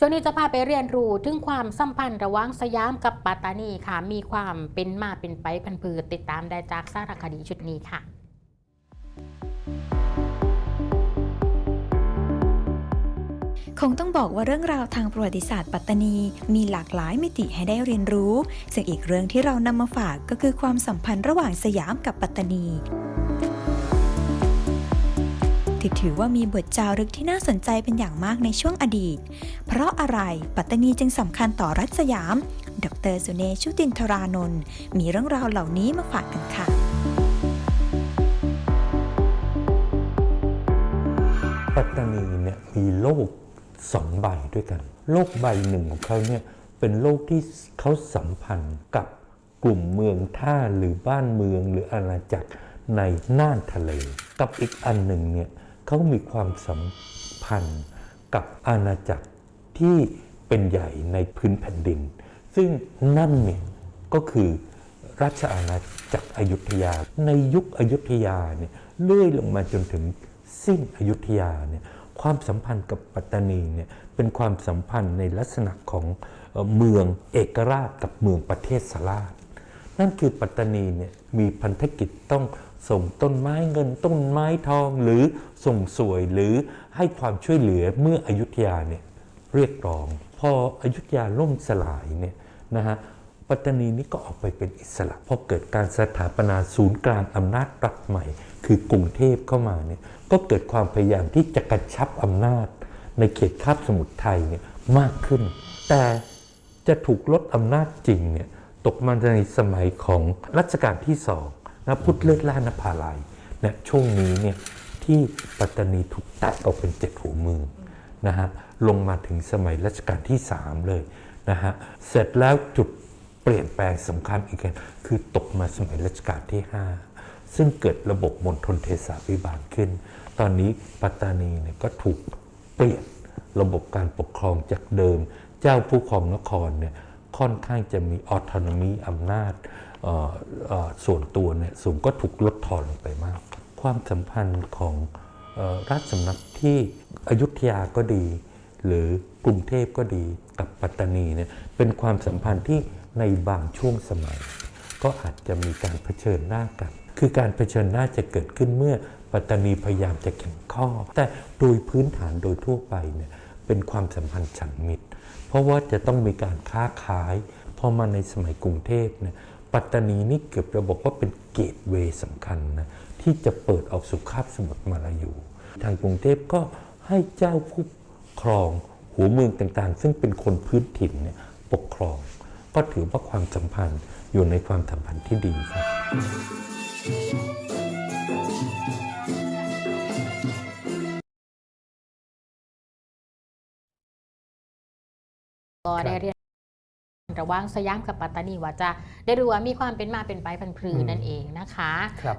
ช่วงนี้จะพาไปเรียนรู้ถึงความสัมพันธ์ระหว่างสยามกับปัตตานีค่ะ มีความเป็นมาเป็นไปพันธุ์พืชติดตามได้จากสารคดีชุดนี้ค่ะ คงต้องบอกว่าเรื่องราวทางประวัติศาสตร์ปัตตานี มีหลากหลายมิติให้ได้เรียนรู้ ซึ่งอีกเรื่องที่เรานำมาฝากก็คือความสัมพันธ์ระหว่างสยามกับปัตตานี ที่ถือว่ามีบทจารึกที่น่าสนใจเป็นอย่างมากในช่วงอดีต เพราะอะไรปัตตานีจึงสำคัญต่อรัฐสยาม ดรสุเนชชุตินทรานนท์มีเรื่องราวเหล่านี้มาฝากกันค่ะ ปัตตานีเนี่ยมีโลกสองใบด้วยกัน โลกใบหนึ่งของเขาเนี่ยเป็นโลกที่เขาสัมพันธ์กับกลุ่มเมืองท่าหรือบ้านเมืองหรืออาณาจักรในน่านทะเล กับอีกอันหนึ่งเนี่ย เขามีความสัมพันธ์กับอาณาจักรที่เป็นใหญ่ในพื้นแผ่นดิน ซึ่งนั่นเนี่ยก็คือราชอาณาจักรอยุธยา ในยุคอยุธยาเนี่ยเลื่อยลงมาจนถึงสิ้นอยุธยาเนี่ยความสัมพันธ์กับปัตตานีเนี่ยเป็นความสัมพันธ์ในลักษณะของเมืองเอกราชกับเมืองประเทศสลาด นั่นคือปัตตานีเนี่ยมีพันธกิจต้องส่งต้นไม้เงินต้นไม้ทองหรือส่งสวยหรือให้ความช่วยเหลือเมื่ออยุธยาเนี่ยเรียกร้อง พออยุธยาล่มสลายเนี่ยนะฮะปัตตานีนี่ก็ออกไปเป็นอิสระพอเกิดการสถาปนาศูนย์กลางอำนาจรัฐใหม่ คือกรุงเทพเข้ามาเนี่ยก็เกิดความพยายามที่จะกระชับอำนาจ ในเขตคาบสมุทรไทยเนี่ยมากขึ้น แต่จะถูกลดอำนาจจริงเนี่ย ตกมาในสมัยของรัชกาลที่สองนะพุทธเลิศล่านภาลัยเนี่ยช่วงนี้เนี่ยที่ปัตตานีถูกตัดออกเป็นเจ็ดหัวเมืองนะฮะลงมาถึงสมัยรัชกาลที่3เลยนะฮะเสร็จแล้วจุดเปลี่ยนแปลงสำคัญอีกอันคือตกมาสมัยรัชกาลที่5ซึ่งเกิดระบบมณฑลเทศาพิบาลขึ้น ตอนนี้ปัตตานีเนี่ยก็ถูกเปลี่ยนระบบการปกครองจากเดิม เจ้าผู้ครองนครเนี่ย ค่อนข้างจะมีออโตนมีอำนาจส่วนตัวเนี่ยสูงก็ถูกลดทอนลงไปมาก ความสัมพันธ์ของอราชสำนักที่อยุธยาก็ดี หรือกรุงเทพก็ดีกับปัตตานีเนี่ยเป็นความสัมพันธ์ที่ในบางช่วงสมัย ก็อาจจะมีการเผชิญหน้ากัน คือการเผชิญหน้าจะเกิดขึ้นเมื่อปัตตานีพยายามจะแข่งข้อ แต่โดยพื้นฐานโดยทั่วไปเนี่ย เป็นความสัมพันธ์ฉันมิตร เพราะว่าจะต้องมีการค้าขายพอมาในสมัยกรุงเทพเนี่ยปัตตานีนี่เกือบจะบอกว่าเป็นเกตเวย์สำคัญนะที่จะเปิดออกสู่คาบสมุทรมาลายู ทางกรุงเทพก็ให้เจ้าผู้ครองหัวเมืองต่างๆ ซึ่งเป็นคนพื้นถิ่นเนี่ยปกครอง ก็ถือว่าความสัมพันธ์อยู่ในความสัมพันธ์ที่ดีครับ ก็ได้เรียนระหว่างสยามกับปัตตานีว่าจะได้รู้ว่ามีความเป็นมาเป็นไปพันธุ์พืชนั่นเองนะคะครับ